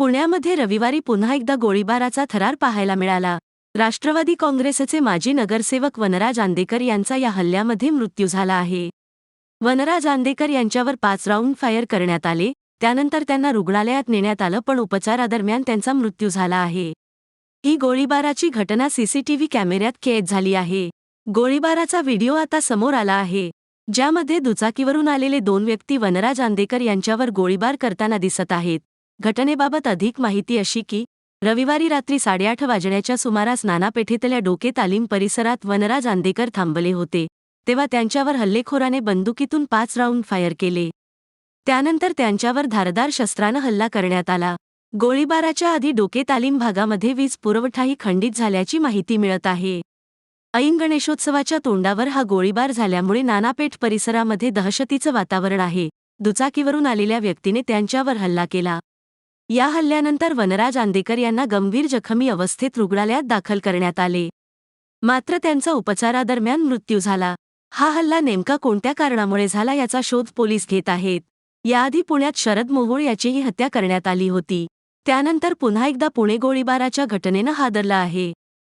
पुण्यामध्ये रविवारी पुन्हा एकदा गोळीबाराचा थरार पाहायला मिळाला. राष्ट्रवादी काँग्रेसचे माजी नगरसेवक वनराज आंदेकर यांचा या हल्ल्यामध्ये मृत्यू झाला आहे. वनराज आंदेकर यांच्यावर पाच राऊंड फायर करण्यात आले त्यानंतर त्यांना रुग्णालयात नेण्यात आलं पण उपचारादरम्यान त्यांचा मृत्यू झाला आहे. ही गोळीबाराची घटना सीसीटीव्ही कॅमेऱ्यात कैद झाली आहे. गोळीबाराचा व्हिडिओ आता समोर आला आहे. ज्यामध्ये दुचाकीवरून आलेले दोन व्यक्ती वनराज आंदेकर यांच्यावर गोळीबार करताना दिसत आहेत. घटनेबाबत अधिक माहिती अशी की रविवारी रात्री साडेआठ वाजण्याच्या सुमारास नानापेठेतल्या डोके तालीम परिसरात वनराज आंदेकर थांबले होते तेव्हा त्यांच्यावर हल्लेखोराने बंदुकीतून पाच राऊंड फायर केले. त्यानंतर त्यांच्यावर धारदार शस्त्रानं हल्ला करण्यात आला. गोळीबाराच्या आधी डोके तालीम भागामध्ये वीज पुरवठाही खंडित झाल्याची माहिती मिळत आहे. ऐन गणेशोत्सवाच्या तोंडावर हा गोळीबार झाल्यामुळे नानापेठ परिसरामध्ये दहशतीचं वातावरण आहे. दुचाकीवरून आलेल्या व्यक्तीने त्यांच्यावर हल्ला केला. या हल्ल्यानंतर वनराज आंदेकर यांना गंभीर जखमी अवस्थेत रुग्णालयात दाखल करण्यात आले. मात्र त्यांचा उपचारादरम्यान मृत्यू झाला. हा हल्ला नेमका कोणत्या कारणामुळे झाला याचा शोध पोलीस घेत आहेत. याआधी पुण्यात शरद मोहोळ याचीही हत्या करण्यात आली होती. त्यानंतर पुन्हा एकदा पुणे गोळीबाराच्या घटनेनं हादरला आहे.